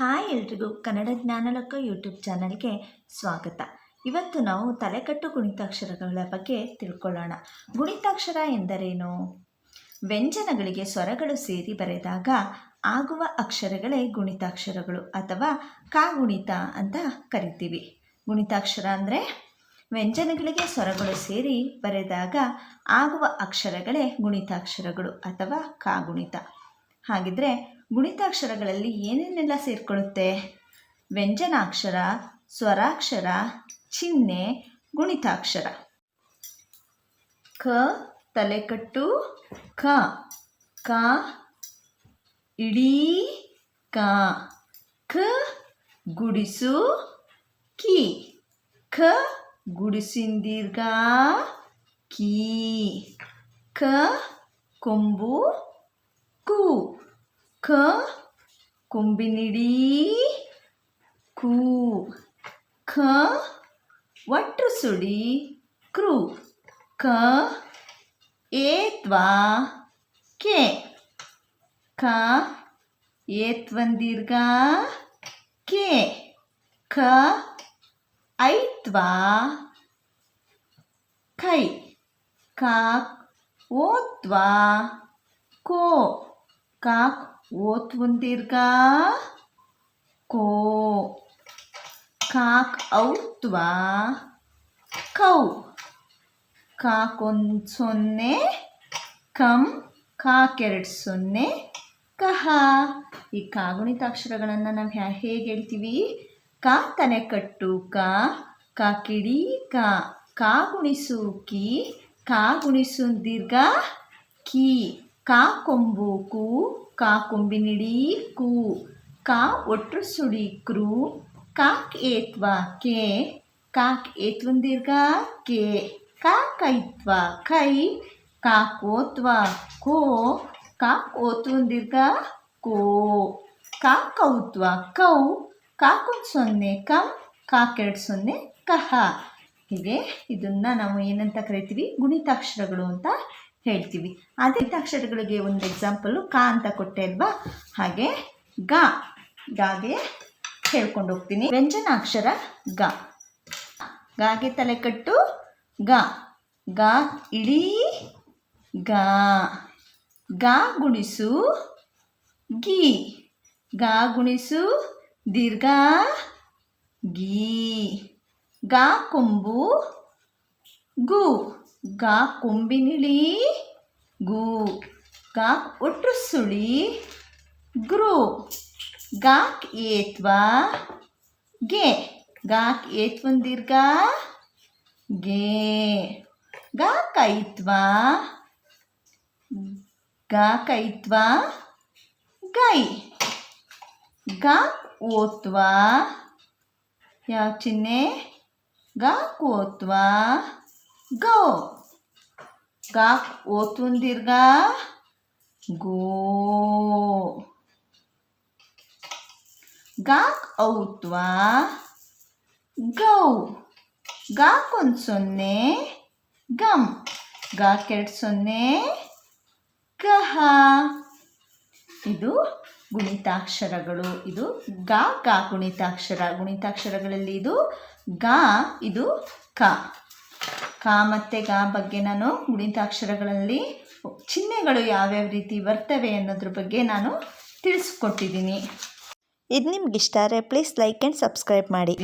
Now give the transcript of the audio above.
Hi ಎಲ್ರಿಗೂ Kannada ಜ್ಞಾನಲಕ್ಕ YouTube ಚಾನಲ್ಗೆ ಸ್ವಾಗತ. ಇವತ್ತು ನಾವು ತಲೆಕಟ್ಟು ಗುಣಿತಾಕ್ಷರಗಳ ಬಗ್ಗೆ ತಿಳ್ಕೊಳ್ಳೋಣ. ಗುಣಿತಾಕ್ಷರ ಎಂದರೇನು? ವ್ಯಂಜನಗಳಿಗೆ ಸ್ವರಗಳು ಸೇರಿ ಬರೆದಾಗ ಆಗುವ ಅಕ್ಷರಗಳೇ ಗುಣಿತಾಕ್ಷರಗಳು ಅಥವಾ ಕಾಗುಣಿತ ಅಂತ ಕರಿತೀವಿ. ಗುಣಿತಾಕ್ಷರ ಅಂದರೆ ವ್ಯಂಜನಗಳಿಗೆ ಸ್ವರಗಳು ಸೇರಿ ಬರೆದಾಗ ಆಗುವ ಅಕ್ಷರಗಳೇ ಗುಣಿತಾಕ್ಷರಗಳು ಅಥವಾ ಕಾಗುಣಿತ. ಹಾಗಿದ್ರೆ ಗುಣಿತಾಕ್ಷರಗಳಲ್ಲಿ ಏನೇನೆಲ್ಲ ಸೇರಿಕೊಳ್ಳುತ್ತೆ ವ್ಯಂಜನಾಕ್ಷರ, ಸ್ವರಾಕ್ಷರ, ಚಿಹ್ನೆ, ಗುಣಿತಾಕ್ಷರ. ಕ, ತಲೆಕಟ್ಟು ಕ ಕ, ಇಡೀ ಕ. ಕ ಗುಡಿಸು, ಕಿ. ಕ ಗುಡಿಸಿಂದೀರ್ಘ ಕೀ. ಕ ಕೊಂಬು, ಕು. ಕ? ಕೊಂಬಿನಿಡಿ. ಕೂ. ಖ ಒಟ್ರು ಸುಡಿ. ಕ್ರು. ಕ. ಏತ್ವಾ ಕೆ. ಕ. ಏತ್ವಂದೀರ್ಘ ಕೆ. ಖ ಐತ್ವಾ ಕೈ. ಕಾಕ್. ಓತ್ವಾ ಕೋ. ಕಾಕ್. ಓತ್ ದೀರ್ಘ ಕೋ. ಕಾಕ್ ಔತ್ವಾ. ಕೌ. ಕಾಕೊಂದು ಸೊನ್ನೆ. ಕಂ. ಕಾಕೆರಡು ಸೊನ್ನೆ. ಕಹ. ಈ ಕಾಗುಣಿತಾಕ್ಷರಗಳನ್ನು ನಾವು ಹ್ಯಾ, ಹೇಗೆ ಹೇಳ್ತೀವಿ? ಕಾ ತನೆ ಕಟ್ಟು ಕಾ. ಕಾ ಕಿಡಿ ಕಾ. ಕಾ ಗುಣಿಸು ಕಿ. ಕಾ ಗುಣಿಸು ದೀರ್ಘ ಕಿ. ಕಾ ಕೊಂಬು ಕು. ಕಾ ಕೊಂಬಿನಿಡೀ ಕೂ, ಕಾ ಒಟ್ರು ಸುಡಿ ಕ್ರು, ಕಾಕ್ ಏತ್ವ ಕೆ, ಕಾಕ್ ಏತ್ವಂದೀರ್ಘ ಕೆ, ಕಾ ಕೈತ್ವ ಕೈ ಕ ಓತ್ವ ಕೋ, ಕಾಕ್ ಓತ್ವಂದೀರ್ಘ ಕೋ, ಕಾ ಕೌತ್ವ ಕೌ ಕಾಕೊಂದು ಸೊನ್ನೆ ಕಂ, ಕಾಕೆರಡು ಸೊನ್ನೆ ಕಹ. ಹೀಗೆ ಇದನ್ನು ನಾವು ಏನಂತ ಕರಿತೀವಿ? ಗುಣಿತಾಕ್ಷರಗಳು ಅಂತ ಹೇಳ್ತೀವಿ. ಅದೇ ಅಕ್ಷರಗಳಿಗೆ ಒಂದು ಎಕ್ಸಾಂಪಲು ಕ ಅಂತ ಕೊಟ್ಟೆ ಅಲ್ವಾ? ಹಾಗೆ ಗ, ಗಾಗೆ ಹೇಳ್ಕೊಂಡು ಹೋಗ್ತೀನಿ. ವ್ಯಂಜನಾಕ್ಷರ ಗ. ಗಾಗೆ ತಲೆ ಕಟ್ಟು ಗ. ಗ ಇಳಿ ಗ. ಗ ಗುಣಿಸು ಗಿ. ಗ ಗುಣಿಸು ದೀರ್ಘ ಗೀ. ಗ ಕೊಂಬು ಗು. ಗ ಕೊಂಬಿನಿಳಿ ಗು ಗಾ ಒಟ್ರು ಸುಳಿ, ಗ್ರು ಗಾಕ್ ಏತ್ವ, ಗೆ ಗಾಕ್ ಏತ್ವನ್ ದೀರ್ಘ ಗೆ ಗಾ ಕೈತ್ವ ಗಾ ಕೈತ್ವ ಗೈ ಗಾ ಓತ್ವ, ಯಾವ ಚಿಹ್ನೆ? ಗಾ ಕೋತ್ವ ಗೋ. ಗ ಓತ್ವನ್ ದೀರ್ಘ ಗೋ ಗಾಕ್ ಔತ್ವ, ಗೌ. ಗಾಕೊಂದು ಸೊನ್ನೆ ಗಮ್ ಗಾಕೆರಡು ಸೊನ್ನೆ ಗಹ. ಇದು ಗುಣಿತಾಕ್ಷರಗಳು. ಇದು ಗ, ಗಾ, ಗುಣಿತಾಕ್ಷರ. ಗುಣಿತಾಕ್ಷರಗಳಲ್ಲಿ ಇದು ಗ, ಇದು ಕ. ಕ ಮತ್ತು ಗ ಬಗ್ಗೆ ನಾನು ಗುಣಿತಾಕ್ಷರಗಳಲ್ಲಿ ಚಿಹ್ನೆಗಳು ಯಾವ್ಯಾವ ರೀತಿ ಬರ್ತವೆ ಅನ್ನೋದ್ರ ಬಗ್ಗೆ ನಾನು ತಿಳಿಸ್ಕೊಟ್ಟಿದ್ದೀನಿ. ಇದು ನಿಮ್ಗೆ ಇಷ್ಟ ಆದರೆ ಪ್ಲೀಸ್ ಲೈಕ್ ಆ್ಯಂಡ್ ಸಬ್ಸ್ಕ್ರೈಬ್ ಮಾಡಿ.